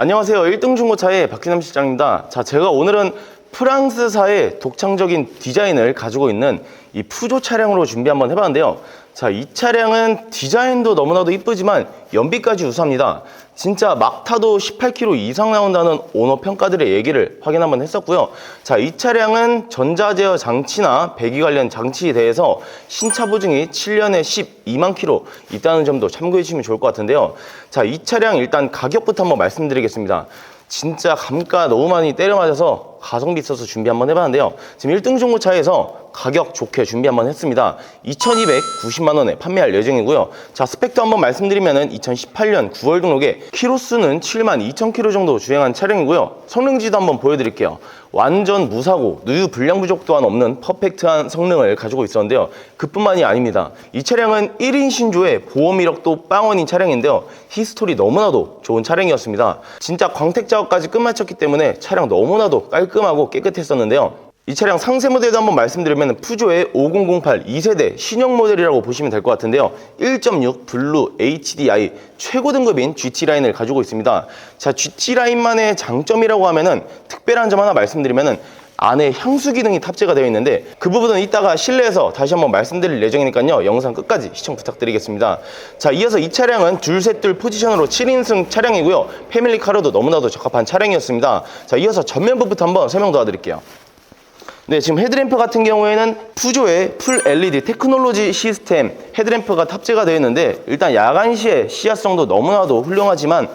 안녕하세요. 1등 중고차의 박진남 실장입니다. 자, 제가 오늘은 프랑스사의 독창적인 디자인을 가지고 있는 이 푸조 차량으로 준비 한번 해봤는데요. 자, 이 차량은 디자인도 너무나도 이쁘지만 연비까지 우수합니다. 진짜 막 타도 18km 이상 나온다는 오너 평가들의 얘기를 확인 한번 했었고요. 자, 이 차량은 전자제어 장치나 배기 관련 장치에 대해서 신차 보증이 7년에 12만 킬로 있다는 점도 참고해 주시면 좋을 것 같은데요. 자, 이 차량 일단 가격부터 한번 말씀드리겠습니다. 진짜 감가 너무 많이 때려 맞아서 가성비 있어서 준비 한번 해봤는데요. 지금 1등 중고차에서 가격 좋게 준비 한번 했습니다. 2,290만 원에 판매할 예정이고요. 자, 스펙도 한번 말씀드리면은 2018년 9월 등록에 키로수는 7만 2천 킬로 정도 주행한 차량이고요. 성능지도 한번 보여드릴게요. 완전 무사고 누유 불량 부족 또한 없는 퍼펙트한 성능을 가지고 있었는데요. 그뿐만이 아닙니다. 이 차량은 1인 신조의 보험 이력도 빵원인 차량인데요. 히스토리 너무나도 좋은 차량이었습니다. 진짜 광택 작업까지 끝마쳤기 때문에 차량 너무나도 깔끔 하고 깨끗했었는데요. 이 차량 상세 모델도 한번 말씀드리면 푸조의 5008 2세대 신형 모델이라고 보시면 될 것 같은데요. 1.6 블루 HDI 최고 등급인 GT 라인을 가지고 있습니다. 자, GT 라인만의 장점이라고 하면은 특별한 점 하나 말씀드리면은 안에 향수 기능이 탑재가 되어 있는데 그 부분은 이따가 실내에서 다시 한번 말씀드릴 예정이니까요. 영상 끝까지 시청 부탁드리겠습니다. 자, 이어서 이 차량은 둘셋둘 포지션으로 7인승 차량이고요. 패밀리카로도 너무나도 적합한 차량이었습니다. 자, 이어서 전면부부터 한번 설명 도와드릴게요. 네, 지금 헤드램프 같은 경우에는 푸조의 풀 LED 테크놀로지 시스템 헤드램프가 탑재가 되어 있는데 일단 야간 시에 시야성도 너무나도 훌륭하지만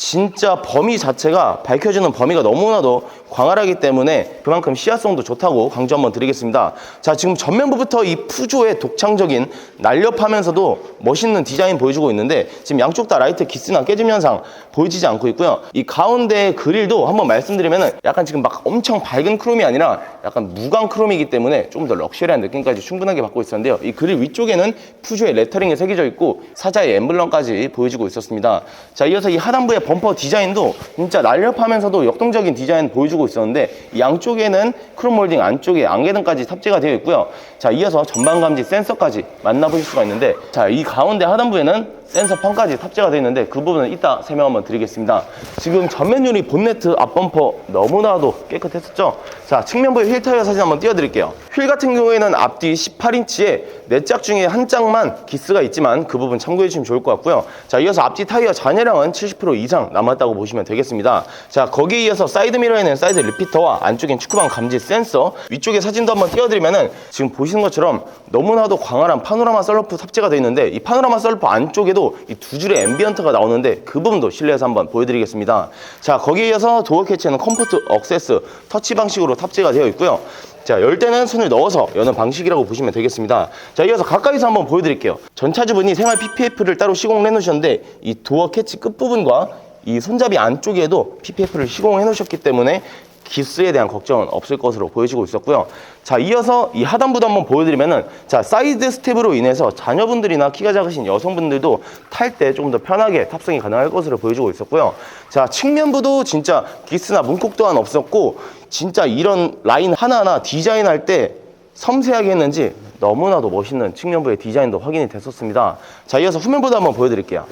진짜 범위 자체가 밝혀주는 범위가 너무나도 광활하기 때문에 그만큼 시야성도 좋다고 강조 한번 드리겠습니다. 자, 지금 전면부부터 이 푸조의 독창적인 날렵하면서도 멋있는 디자인 보여주고 있는데 지금 양쪽 다 라이트 기스나 깨짐 현상 보여지지 않고 있고요. 이 가운데 그릴도 한번 말씀드리면은 약간 지금 막 엄청 밝은 크롬이 아니라 약간 무광 크롬이기 때문에 좀더 럭셔리한 느낌까지 충분하게 받고 있었는데요. 이 그릴 위쪽에는 푸조의 레터링이 새겨져 있고 사자의 엠블럼까지 보여지고 있었습니다. 자, 이어서 이 하단부의 범퍼 디자인도 진짜 날렵하면서도 역동적인 디자인 보여주고 있었는데 이 양쪽에는 크롬 몰딩 안쪽에 안개등까지 탑재가 되어 있고요. 자, 이어서 전방 감지 센서까지 만나보실 수가 있는데 자, 이 가운데 하단부에는 센서 판까지 탑재가 되어 있는데 그 부분은 이따 설명 한번 드리겠습니다. 지금 전면 유리 본네트 앞범퍼 너무나도 깨끗했었죠? 자, 측면부의 휠 타이어 사진 한번 띄워드릴게요. 휠 같은 경우에는 앞뒤 18인치에 네짝 중에 한 짝만 기스가 있지만 그 부분 참고해 주시면 좋을 것 같고요. 자, 이어서 앞뒤 타이어 잔해량은 70% 이상 남았다고 보시면 되겠습니다. 자, 거기에 이어서 사이드 미러에는 사이드 리피터와 안쪽엔 축구방 감지 센서, 위쪽에 사진도 한번 띄워드리면은 지금 보시는 것처럼 너무나도 광활한 파노라마 썰루프 탑재가 되어 있는데 이 파노라마 썰루프 안쪽에도 이 두 줄의 앰비언트가 나오는데 그 부분도 실내에서 한번 보여드리겠습니다. 자, 거기에 이어서 도어 캐치는 컴포트 억세스 터치 방식으로 탑재가 되어 있고요. 자, 열 때는 손을 넣어서 여는 방식이라고 보시면 되겠습니다. 자, 이어서 가까이서 한번 보여드릴게요. 전차주분이 생활 PPF를 따로 시공을 해놓으셨는데 이 도어 캐치 끝부분과 이 손잡이 안쪽에도 PPF를 시공해 놓으셨기 때문에 기스에 대한 걱정은 없을 것으로 보여지고 있었고요. 자, 이어서 이 하단부도 한번 보여드리면은 자, 사이드 스텝으로 인해서 자녀분들이나 키가 작으신 여성분들도 탈 때 조금 더 편하게 탑승이 가능할 것으로 보여지고 있었고요. 자, 측면부도 진짜 기스나 문콕 또한 없었고 진짜 이런 라인 하나하나 디자인할 때 섬세하게 했는지 너무나도 멋있는 측면부의 디자인도 확인이 됐었습니다. 자, 이어서 후면부도 한번 보여드릴게요.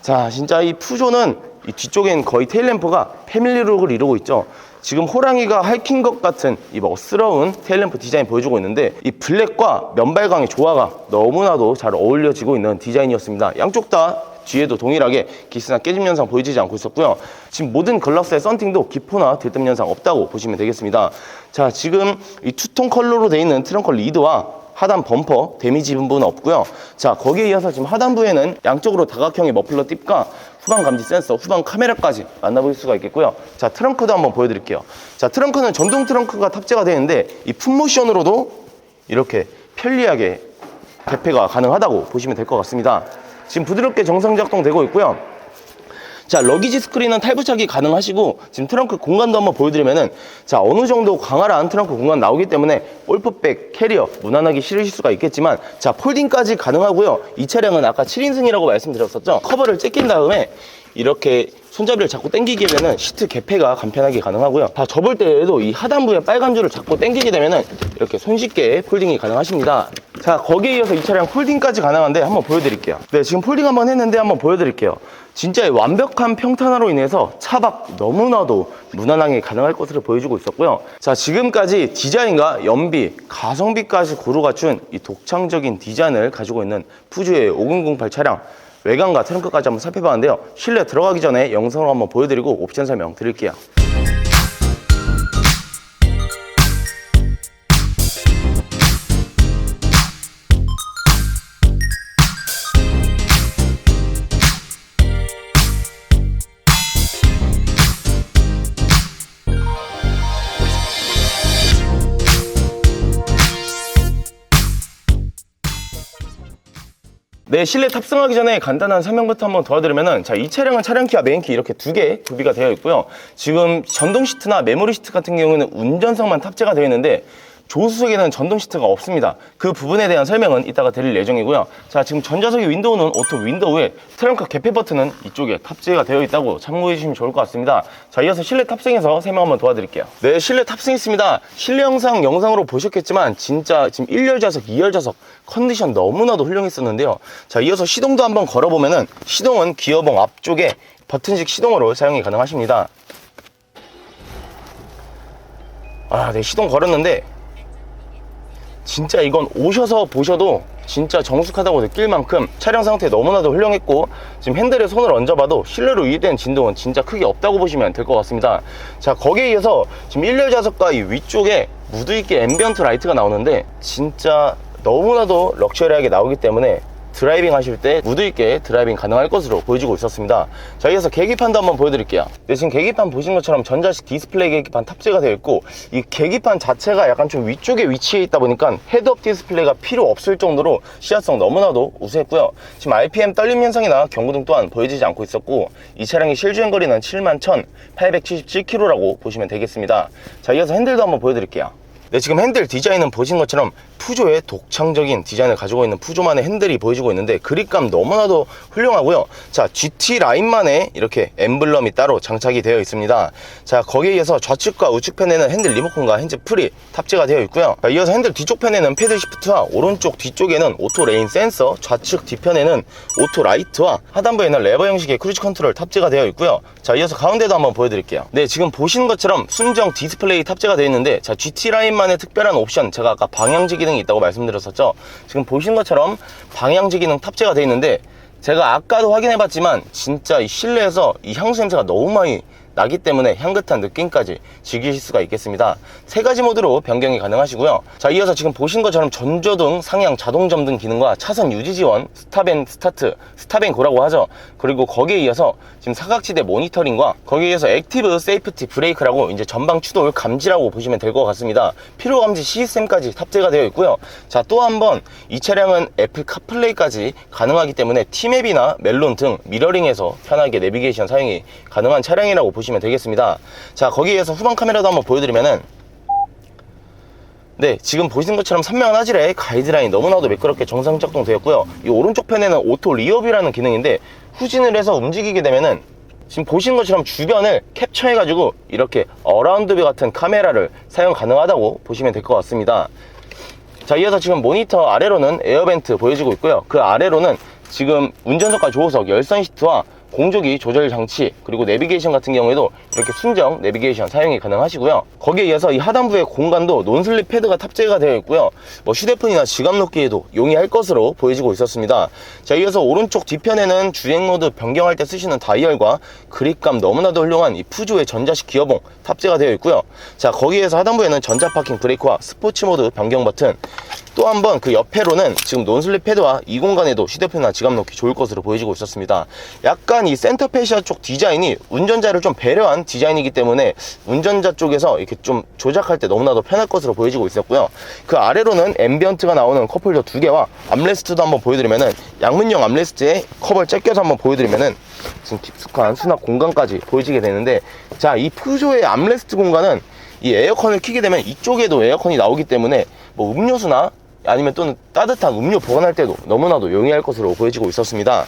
자, 진짜 이 푸조는 이 뒤쪽엔 거의 테일램프가 패밀리룩을 이루고 있죠. 지금 호랑이가 핥힌 것 같은 이 멋스러운 테일램프 디자인 보여주고 있는데 이 블랙과 면발광의 조화가 너무나도 잘 어울려지고 있는 디자인이었습니다. 양쪽 다 뒤에도 동일하게 기스나 깨짐 현상 보여지지 않고 있었고요. 지금 모든 글라스의 썬팅도 기포나 들뜸 현상 없다고 보시면 되겠습니다. 자, 지금 이 투톤 컬러로 되어 있는 트렁컬 리드와 하단 범퍼 데미지 부분은 없고요. 자, 거기에 이어서 지금 하단부에는 양쪽으로 다각형의 머플러 팁과 후방 감지 센서, 후방 카메라까지 만나볼 수가 있겠고요. 자, 트렁크도 한번 보여드릴게요. 자, 트렁크는 전동 트렁크가 탑재가 되는데 이 풋모션으로도 이렇게 편리하게 개폐가 가능하다고 보시면 될 것 같습니다. 지금 부드럽게 정상 작동되고 있고요. 자, 러기지 스크린은 탈부착이 가능하시고 지금 트렁크 공간도 한번 보여드리면은 자, 어느 정도 광활한 트렁크 공간 나오기 때문에 골프백, 캐리어 무난하게 실으실 수가 있겠지만 자, 폴딩까지 가능하고요. 이 차량은 아까 7인승이라고 말씀드렸었죠. 커버를 째낀 다음에 이렇게 손잡이를 잡고 당기게 되면 시트 개폐가 간편하게 가능하고요. 다 접을 때에도 이 하단부에 빨간 줄을 잡고 당기게 되면은 이렇게 손쉽게 폴딩이 가능하십니다. 자 거기에 이어서 이 차량 폴딩까지 가능한데 한번 보여드릴게요. 네 지금 폴딩 한번 했는데 한번 보여드릴게요. 진짜 이 완벽한 평탄화로 인해서 차박 너무나도 무난하게 가능할 것으로 보여주고 있었고요. 자 지금까지 디자인과 연비, 가성비까지 고루 갖춘 이 독창적인 디자인을 가지고 있는 푸주의 5008 차량 외관과 트렁크까지 한번 살펴봤는데요. 실내 들어가기 전에 영상으로 한번 보여드리고 옵션 설명 드릴게요 네, 실내 탑승하기 전에 간단한 설명부터 한번 도와드리면은 자, 이 차량은 차량 키와 메인 키 이렇게 두 개 구비가 되어 있고요. 지금 전동 시트나 메모리 시트 같은 경우에는 운전석만 탑재가 되어 있는데 조수석에는 전동 시트가 없습니다. 그 부분에 대한 설명은 이따가 드릴 예정이고요. 자, 지금 전자석의 윈도우는 오토 윈도우에 트렁크 개폐 버튼은 이쪽에 탑재가 되어 있다고 참고해 주시면 좋을 것 같습니다. 자, 이어서 실내 탑승해서 설명 한번 도와드릴게요. 네, 실내 탑승했습니다. 실내 영상 영상으로 보셨겠지만 진짜 지금 1열 좌석, 2열 좌석 컨디션 너무나도 훌륭했었는데요. 자, 이어서 시동도 한번 걸어보면은 시동은 기어봉 앞쪽에 버튼식 시동으로 사용이 가능하십니다. 아, 네, 시동 걸었는데 진짜 이건 오셔서 보셔도 진짜 정숙하다고 느낄 만큼 차량 상태 너무나도 훌륭했고 지금 핸들에 손을 얹어봐도 실내로 유입된 진동은 진짜 크게 없다고 보시면 될 것 같습니다. 자 거기에 이어서 지금 1열 좌석과 이 위쪽에 무드 있게 앰비언트 라이트가 나오는데 진짜 너무나도 럭셔리하게 나오기 때문에 드라이빙 하실 때 무드 있게 드라이빙 가능할 것으로 보여지고 있었습니다. 자 이어서 계기판도 한번 보여드릴게요. 네, 지금 계기판 보신 것처럼 전자식 디스플레이 계기판 탑재가 되어 있고 이 계기판 자체가 약간 좀 위쪽에 위치해 있다 보니까 헤드업 디스플레이가 필요 없을 정도로 시야성 너무나도 우수했고요. 지금 RPM 떨림 현상이나 경고등 또한 보여지지 않고 있었고 이 차량의 실주행 거리는 71,877km라고 보시면 되겠습니다. 자 이어서 핸들도 한번 보여드릴게요 네, 지금 핸들 디자인은 보신 것처럼 푸조의 독창적인 디자인을 가지고 있는 푸조만의 핸들이 보여지고 있는데 그립감 너무나도 훌륭하고요. 자, GT 라인만의 이렇게 엠블럼이 따로 장착이 되어 있습니다. 자, 거기에 이어서 좌측과 우측 편에는 핸들 리모컨과 핸즈 풀이 탑재가 되어 있고요. 자, 이어서 핸들 뒤쪽 편에는 패들 시프트와 오른쪽 뒤쪽에는 오토 레인 센서, 좌측 뒤편에는 오토 라이트와 하단부에는 레버 형식의 크루즈 컨트롤 탑재가 되어 있고요. 자, 이어서 가운데도 한번 보여드릴게요. 네, 지금 보시는 것처럼 순정 디스플레이 탑재가 되어 있는데 자, GT 라인 만의 특별한 옵션 제가 아까 방향지 기능이 있다고 말씀드렸었죠. 지금 보시는 것처럼 방향지 기능 탑재가 되어 있는데 제가 아까도 확인해 봤지만 진짜 이 실내에서 이 향수 냄새가 너무 많이 나기 때문에 향긋한 느낌까지 즐기실 수가 있겠습니다. 세 가지 모드로 변경이 가능하시고요. 자, 이어서 지금 보신 것처럼 전조등, 상향, 자동 점등 기능과 차선 유지 지원, 스탑앤 스타트, 스탑앤 고라고 하죠. 그리고 거기에 이어서 지금 사각지대 모니터링과 거기에 이어서 액티브 세이프티 브레이크라고 이제 전방 추돌 감지라고 보시면 될 것 같습니다. 피로 감지 시스템까지 탑재가 되어 있고요. 자, 또 한 번 이 차량은 애플 카플레이까지 가능하기 때문에 티맵이나 멜론 등 미러링에서 편하게 내비게이션 사용이 가능한 차량이라고 보시면 되겠습니다. 자, 거기에서 후방 카메라도 한번 보여드리면은 네, 지금 보시는 것처럼 선명한 화질의 가이드라인 너무나도 매끄럽게 정상 작동되었고요. 이 오른쪽 편에는 오토 리어뷰라는 기능인데 후진을 해서 움직이게 되면은 지금 보시는 것처럼 주변을 캡처해가지고 이렇게 어라운드뷰 같은 카메라를 사용 가능하다고 보시면 될 것 같습니다. 자, 이어서 지금 모니터 아래로는 에어벤트 보여지고 있고요. 그 아래로는 지금 운전석과 조수석, 열선 시트와 공조기 조절 장치 그리고 내비게이션 같은 경우에도 이렇게 순정 내비게이션 사용이 가능하시고요. 거기에 이어서 이 하단부의 공간도 논슬립 패드가 탑재가 되어 있고요. 뭐 휴대폰이나 지갑 놓기에도 용이할 것으로 보여지고 있었습니다. 자 이어서 오른쪽 뒤편에는 주행 모드 변경할 때 쓰시는 다이얼과 그립감 너무나도 훌륭한 이 푸조의 전자식 기어봉 탑재가 되어 있고요. 자 거기에서 하단부에는 전자 파킹 브레이크와 스포츠 모드 변경 버튼 또 한 번 그 옆에로는 지금 논슬립 패드와 이 공간에도 휴대폰이나 지갑 놓기 좋을 것으로 보여지고 있었습니다 약간 이 센터 페시아 쪽 디자인이 운전자를 좀 배려한 디자인이기 때문에 운전자 쪽에서 이렇게 좀 조작할 때 너무나도 편할 것으로 보여지고 있었고요. 그 아래로는 앰비언트가 나오는 컵홀더 두 개와 암레스트도 한번 보여드리면은 양문형 암레스트에 컵을 째껴서 한번 보여드리면은 지금 깊숙한 수납 공간까지 보여지게 되는데 자 이 푸조의 암레스트 공간은 이 에어컨을 켜게 되면 이쪽에도 에어컨이 나오기 때문에 뭐 음료수나 아니면 또는 따뜻한 음료 보관할 때도 너무나도 용이할 것으로 보여지고 있었습니다.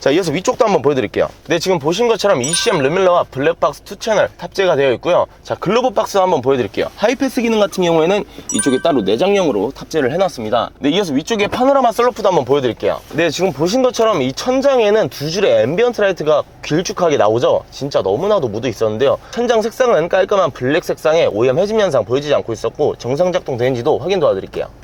자, 이어서 위쪽도 한번 보여드릴게요. 네, 지금 보신 것처럼 ECM 르밀러와 블랙박스 2 채널 탑재가 되어 있고요. 자, 글로브 박스 한번 보여드릴게요. 하이패스 기능 같은 경우에는 이쪽에 따로 내장형으로 탑재를 해놨습니다. 네, 이어서 위쪽에 파노라마 썰루프도 한번 보여드릴게요. 네, 지금 보신 것처럼 이 천장에는 두 줄의 앰비언트 라이트가 길쭉하게 나오죠. 진짜 너무나도 무드 있었는데요. 천장 색상은 깔끔한 블랙 색상에 오염 해짐 현상 보여지지 않고 있었고 정상 작동 되는지도 확인 도와드릴게요.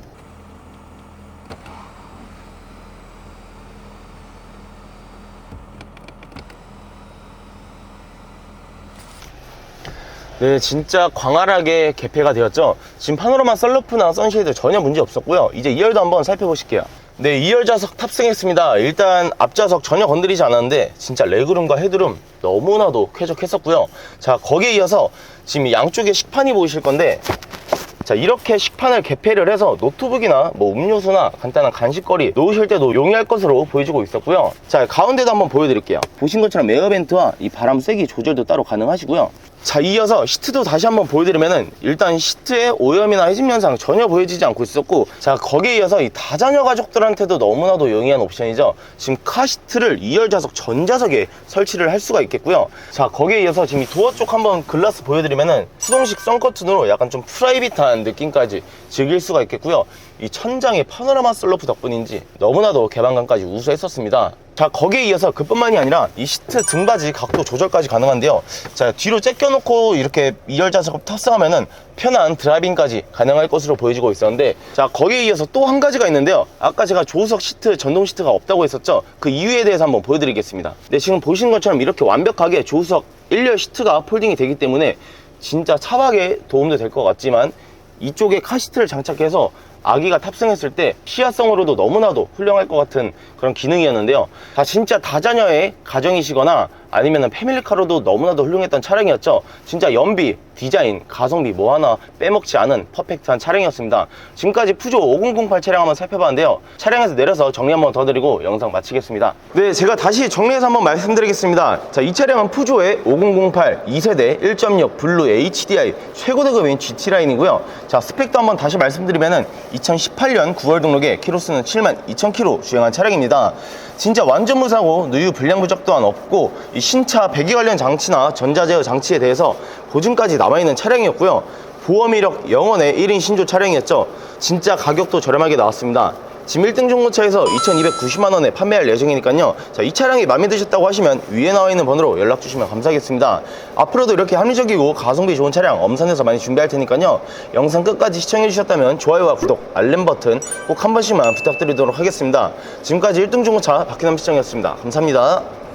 네, 진짜 광활하게 개폐가 되었죠. 지금 파노라마 썬루프나 선쉐이드 전혀 문제 없었고요. 이제 2열도 한번 살펴보실게요. 네, 2열 좌석 탑승했습니다. 일단 앞좌석 전혀 건드리지 않았는데 진짜 레그룸과 헤드룸 너무나도 쾌적했었고요. 자, 거기에 이어서 지금 양쪽에 식판이 보이실 건데 자 이렇게 식판을 개폐를 해서 노트북이나 뭐 음료수나 간단한 간식거리 놓으실 때도 용이할 것으로 보여지고 있었고요 자 가운데도 한번 보여드릴게요 보신 것처럼 에어벤트와 이 바람 세기 조절도 따로 가능하시고요 자 이어서 시트도 다시 한번 보여드리면은 일단 시트에 오염이나 해짐 현상 전혀 보여지지 않고 있었고 자 거기에 이어서 이 다자녀 가족들한테도 너무나도 용이한 옵션이죠. 지금 카시트를 2열 좌석 전좌석에 설치를 할 수가 있겠고요. 자 거기에 이어서 지금 이 도어 쪽 한번 글라스 보여드리면은 수동식 썬커튼으로 약간 좀 프라이빗한 느낌까지 즐길 수가 있겠고요 이 천장의 파노라마 슬로프 덕분인지 너무나도 개방감까지 우수했었습니다. 자 거기에 이어서 그뿐만이 아니라 이 시트 등받이 각도 조절까지 가능한데요. 자 뒤로 제껴놓고 이렇게 2열 좌석을 탑승하면은 편한 드라이빙까지 가능할 것으로 보여지고 있었는데 자 거기에 이어서 또 한 가지가 있는데요. 아까 제가 조수석 시트 전동 시트가 없다고 했었죠? 그 이유에 대해서 한번 보여드리겠습니다. 네 지금 보시는 것처럼 이렇게 완벽하게 조수석 1열 시트가 폴딩이 되기 때문에 진짜 차박에 도움도 될 것 같지만 이쪽에 카시트를 장착해서 아기가 탑승했을 때 시야성으로도 너무나도 훌륭할 것 같은 그런 기능이었는데요. 다 진짜 다자녀의 가정이시거나 아니면 패밀리카로도 너무나도 훌륭했던 차량이었죠. 진짜 연비, 디자인, 가성비 뭐 하나 빼먹지 않은 퍼펙트한 차량이었습니다. 지금까지 푸조 5008 차량 한번 살펴봤는데요. 차량에서 내려서 정리 한번 더 드리고 영상 마치겠습니다. 네, 제가 다시 정리해서 한번 말씀드리겠습니다. 자, 이 차량은 푸조의 5008 2세대 1.6 블루 HDI 최고등급인 GT 라인이고요. 자, 스펙도 한번 다시 말씀드리면은 2018년 9월 등록에 키로수는 7만 2천 킬로 주행한 차량입니다. 진짜 완전 무사고 누유 불량 부적 또한 없고 이 신차 배기 관련 장치나 전자제어 장치에 대해서 보증까지 남아있는 차량이었고요. 보험 이력 영원의 1인 신조 차량이었죠. 진짜 가격도 저렴하게 나왔습니다. 지금 1등 중고차에서 2,290만원에 판매할 예정이니까요. 자, 이 차량이 마음에 드셨다고 하시면 위에 나와 있는 번호로 연락 주시면 감사하겠습니다. 앞으로도 이렇게 합리적이고 가성비 좋은 차량 엄선해서 많이 준비할 테니까요. 영상 끝까지 시청해 주셨다면 좋아요와 구독, 알림 버튼 꼭 한 번씩만 부탁드리도록 하겠습니다. 지금까지 1등 중고차 박희남 시청이었습니다. 감사합니다.